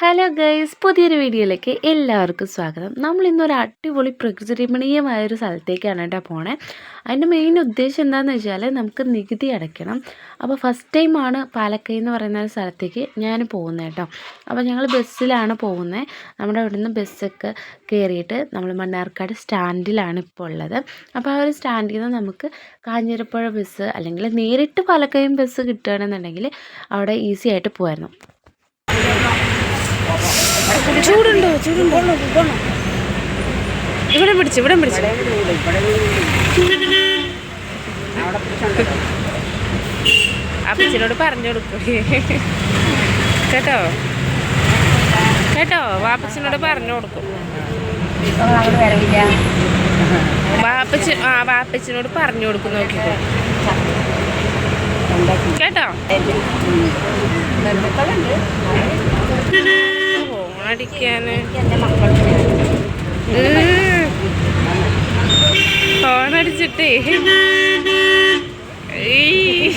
Hello guys പുതിയൊരു വീഡിയോയിലേക്ക് എല്ലാവർക്കും സ്വാഗതം. നമ്മൾ ഇന്നൊരു അടിപൊളി പ്രകൃതി രമണീയമായ ഒരു സ്ഥലത്തേക്കാണ് കേട്ടോ പോണേ. അതിന്റെ മെയിൻ ഉദ്ദേശം എന്താണെന്ന് വെച്ചാൽ നമുക്ക് നികുതി അടയ്ക്കണം. അപ്പോൾ ഫസ്റ്റ് ടൈമാണ് പാലക്കൈ എന്ന് പറയുന്ന ഒരു സ്ഥലത്തേക്ക് ഞാൻ പോകുന്നത് കേട്ടോ. അപ്പോൾ ഞങ്ങൾ ബസ്സിലാണ് പോകുന്നത്. നമ്മുടെ അവിടെ നിന്ന് ബസ്സൊക്കെ കയറിയിട്ട് നമ്മൾ മണ്ണാർക്കാട് സ്റ്റാൻഡിലാണ് ഇപ്പോൾ ഉള്ളത്. അപ്പോൾ ആ ഒരു സ്റ്റാൻഡിൽ നിന്ന് നമുക്ക് കാഞ്ഞിരപ്പുഴ ബസ് അല്ലെങ്കിൽ നേരിട്ട് പാലക്കയം ബസ് കിട്ടുകയാണെന്നുണ്ടെങ്കിൽ അവിടെ ഈസി ആയിട്ട് പോകുമായിരുന്നു ചൂടുണ്ടോ? ചൂടുണ്ടോ? ഇവിടെ പിടിച്ചു ഇവിടെ പിടിച്ചു. അപ്പച്ചനോട് പറഞ്ഞു കൊടുക്കും. കേട്ടോ? കേട്ടോ? വാപ്പച്ചനോട് പറഞ്ഞു കൊടുക്കും. വാപ്പച്ച ആ വാപ്പച്ചനോട് പറഞ്ഞു കൊടുക്കും നോക്കിക്കോ. കേട്ടോ? ഫോണടിക്കാന് ഫോണടിച്ചിട്ടേ. ഏയ്.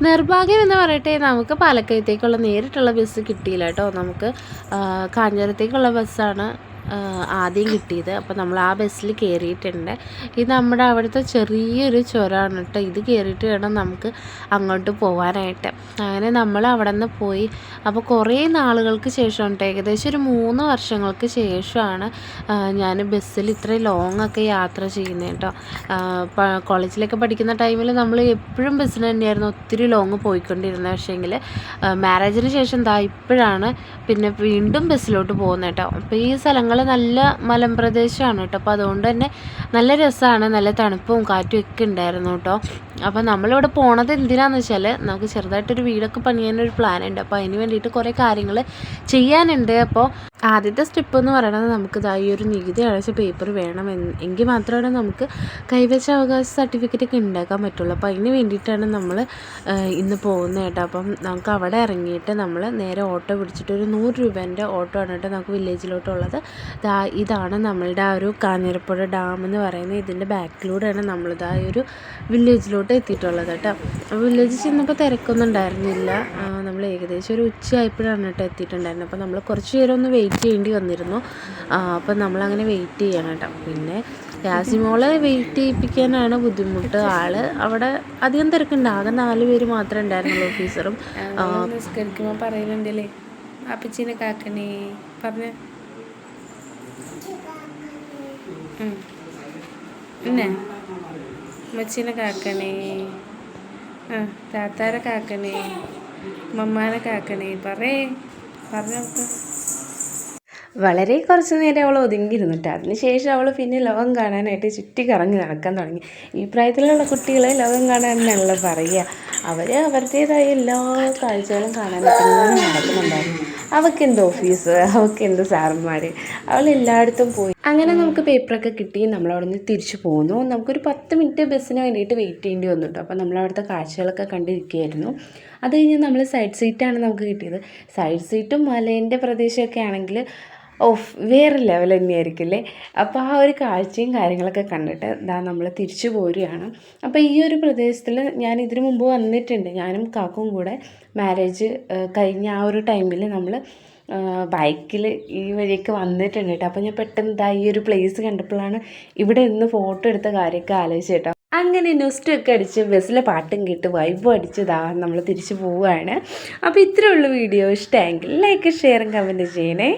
നിർഭാഗ്യം എന്ന് പറയട്ടെ നമുക്ക് പാലക്കയത്തേക്കുള്ള നേരിട്ടുള്ള ബസ് കിട്ടിയില്ല കേട്ടോ. നമുക്ക് കാഞ്ഞിരത്തേക്കുള്ള ബസ്സാണ് ആദ്യം കിട്ടിയത്. അപ്പോൾ നമ്മൾ ആ ബസ്സിൽ കയറിയിട്ടുണ്ട് ഇത് നമ്മുടെ അവിടുത്തെ ചെറിയൊരു ചുരമാണ് കേട്ടോ. ഇത് കയറിയിട്ട് വേണം നമുക്ക് അങ്ങോട്ട് പോകാനായിട്ട് അങ്ങനെ നമ്മൾ അവിടെ നിന്ന് പോയി. അപ്പോൾ കുറേ നാളുകൾക്ക് ശേഷം കേട്ടോ. ഏകദേശം ഒരു മൂന്ന് വർഷങ്ങൾക്ക് ശേഷമാണ് ഞാൻ ബസ്സിൽ ഇത്രയും ലോങ് ഒക്കെ യാത്ര ചെയ്യുന്നത് കേട്ടോ. കോളേജിലൊക്കെ പഠിക്കുന്ന ടൈമിൽ നമ്മൾ എപ്പോഴും ബസ്സിന് തന്നെയായിരുന്നു ഒത്തിരി ലോങ് പോയിക്കൊണ്ടിരുന്നത്. പക്ഷേങ്കിൽ മാരേജിന് ശേഷം ദാ ഇപ്പോഴാണ് പിന്നെ വീണ്ടും ബസ്സിലോട്ട് പോകുന്നത് കേട്ടോ. അപ്പോൾ ഈ സ്ഥലങ്ങൾ നല്ല മലമ്പ്രദേശമാണ് കേട്ടോ. അപ്പോൾ അതുകൊണ്ട് തന്നെ നല്ല രസമാണ് നല്ല തണുപ്പും കാറ്റും ഒക്കെ ഉണ്ടായിരുന്നു കേട്ടോ. അപ്പോൾ നമ്മളിവിടെ പോണത് എന്തിനാന്ന് വെച്ചാൽ നമുക്ക് ചെറുതായിട്ടൊരു വീടൊക്കെ പണിയാനൊരു പ്ലാൻ ഉണ്ട്. അപ്പോൾ അതിന് വേണ്ടിയിട്ട് കുറേ കാര്യങ്ങൾ ചെയ്യാനുണ്ട്. അപ്പോൾ ആദ്യത്തെ സ്റ്റെപ്പ് എന്ന് പറയുന്നത് നമുക്ക് ഈ ഒരു നികുതി അടച്ച പേപ്പർ വേണം എങ്കിൽ മാത്രമാണ് നമുക്ക് കൈവശ അവകാശ സർട്ടിഫിക്കറ്റ് ഒക്കെ ഉണ്ടാക്കാൻ പറ്റുള്ളൂ. അപ്പോൾ അതിന് വേണ്ടിയിട്ടാണ് നമ്മൾ ഇന്ന് പോകുന്നത് കേട്ടോ. അപ്പം നമുക്ക് അവിടെ ഇറങ്ങിയിട്ട് നമ്മൾ നേരെ ഓട്ടോ പിടിച്ചിട്ട് ഒരു നൂറ് രൂപേന്റെ ഓട്ടോ ആണ് കേട്ടോ നമുക്ക് വില്ലേജിലോട്ടുള്ളത്. ദാ ഇതാണ് നമ്മളുടെ ആ ഒരു കാഞ്ഞിരപ്പുഴ ഡാം എന്ന് പറയുന്നത് ഇതിന്റെ ബാക്കിലൂടെയാണ് നമ്മളിത് ഈ ഒരു വില്ലേജിലോട്ട് എത്തിയിട്ടുള്ളത് കേട്ടോ. അപ്പോൾ വില്ലേജിൽ ചെന്നപ്പോൾ തിരക്കൊന്നും ഉണ്ടായിരുന്നില്ല. ആ, നമ്മൾ ഏകദേശം ഒരു ഉച്ചയായപ്പോഴാണ് കേട്ടോ എത്തിയിട്ടുണ്ടായിരുന്നത്. അപ്പോൾ നമ്മൾ കുറച്ച് നേരം ഒന്ന് വെയിറ്റ് ചെയ്യേണ്ടി വന്നിരുന്നു. അപ്പം നമ്മളങ്ങനെ വെയിറ്റ് ചെയ്യണം കേട്ടോ. പിന്നെ യാസിമോളെ വെയിറ്റ് ചെയ്യിപ്പിക്കാനാണ് ബുദ്ധിമുട്ട്. ആൾ അവിടെ അധികം തിരക്കുണ്ട്. ആകെ നാല് പേര് മാത്രമേ ഉണ്ടായിരുന്നുള്ളൂ ഓഫീസറും. നിസ്കരിക്കുമ്പോൾ പറയുന്നുണ്ടല്ലേ അപ്പച്ചീനെ കാക്കണേ. പറഞ്ഞ. പിന്നെ? അമ്മച്ചീനെ കാക്കണേ. ആ താത്താരെ കാക്കണേ. മമ്മാനെ കാക്കണേ. പറയേ. പറഞ്ഞു വളരെ കുറച്ച് നേരം അവൾ ഒതുങ്ങിയിരുന്നിട്ട്. അതിനുശേഷം അവൾ പിന്നെ ലോകം കാണാനായിട്ട് ചുറ്റി കറങ്ങി നടക്കാൻ തുടങ്ങി. ഈ പ്രായത്തിലുള്ള കുട്ടികളെ ലോകം കാണാൻ തന്നെയാണല്ലോ പറയുക. അവർ അവരുടേതായ എല്ലാ കാഴ്ചകളും കാണാനായിട്ട് നടക്കുന്നുണ്ടായിരുന്നു. അവൾക്ക് എന്ത് ഓഫീസ് അവൾക്ക് എന്ത് സാറന്മാർ അവൾ എല്ലായിടത്തും പോയി. അങ്ങനെ നമുക്ക് പേപ്പറൊക്കെ കിട്ടി. നമ്മൾ അവിടെ നിന്ന് തിരിച്ചു പോന്നു. നമുക്കൊരു പത്ത് മിനിറ്റ് ബസ്സിന് വേണ്ടിയിട്ട് വെയിറ്റ് ചെയ്യേണ്ടി വന്നു കേട്ടോ അപ്പോൾ നമ്മൾ അവിടുത്തെ കാഴ്ചകളൊക്കെ കണ്ടിരിക്കുകയായിരുന്നു. അത് കഴിഞ്ഞ് നമ്മൾ സൈഡ് സീറ്റാണ് നമുക്ക് കിട്ടിയത്. സൈഡ് സീറ്റും മലേന്റെ പ്രദേശമൊക്കെ ആണെങ്കിൽ ഓഫ് വേറെ ലെവൽ തന്നെയായിരിക്കും അല്ലേ അപ്പോൾ ആ ഒരു കാഴ്ചയും കാര്യങ്ങളൊക്കെ കണ്ടിട്ട് ഇതാ നമ്മൾ തിരിച്ചു പോരുകയാണ്. അപ്പോൾ ഈ ഒരു പ്രദേശത്തിൽ ഞാൻ ഇതിനു മുമ്പ് വന്നിട്ടുണ്ട്. ഞാനും കാക്കും കൂടെ മാരേജ് കഴിഞ്ഞ ആ ഒരു ടൈമിൽ നമ്മൾ ബൈക്കിൽ ഈ വഴിയൊക്കെ വന്നിട്ടുണ്ട് കേട്ടോ. അപ്പോൾ ഞാൻ പെട്ടെന്ന് ഇതാ ഈ ഒരു പ്ലേസ് കണ്ടപ്പോഴാണ് ഇവിടെ നിന്ന് ഫോട്ടോ എടുത്ത കാര്യമൊക്കെ ആലോചിച്ച് കേട്ടോ. അങ്ങനെ ന്യൂസ്റ്റ് ഒക്കെ അടിച്ച് ബസ്സിലെ പാട്ടും കേട്ട് വൈബും അടിച്ച് ഇതാ നമ്മൾ തിരിച്ചു പോവുകയാണ്. അപ്പോൾ ഇത്രയുള്ള വീഡിയോ. ഇഷ്ടമെങ്കിൽ ലൈക്ക് ഷെയറും കമന്റ് ചെയ്യണേ.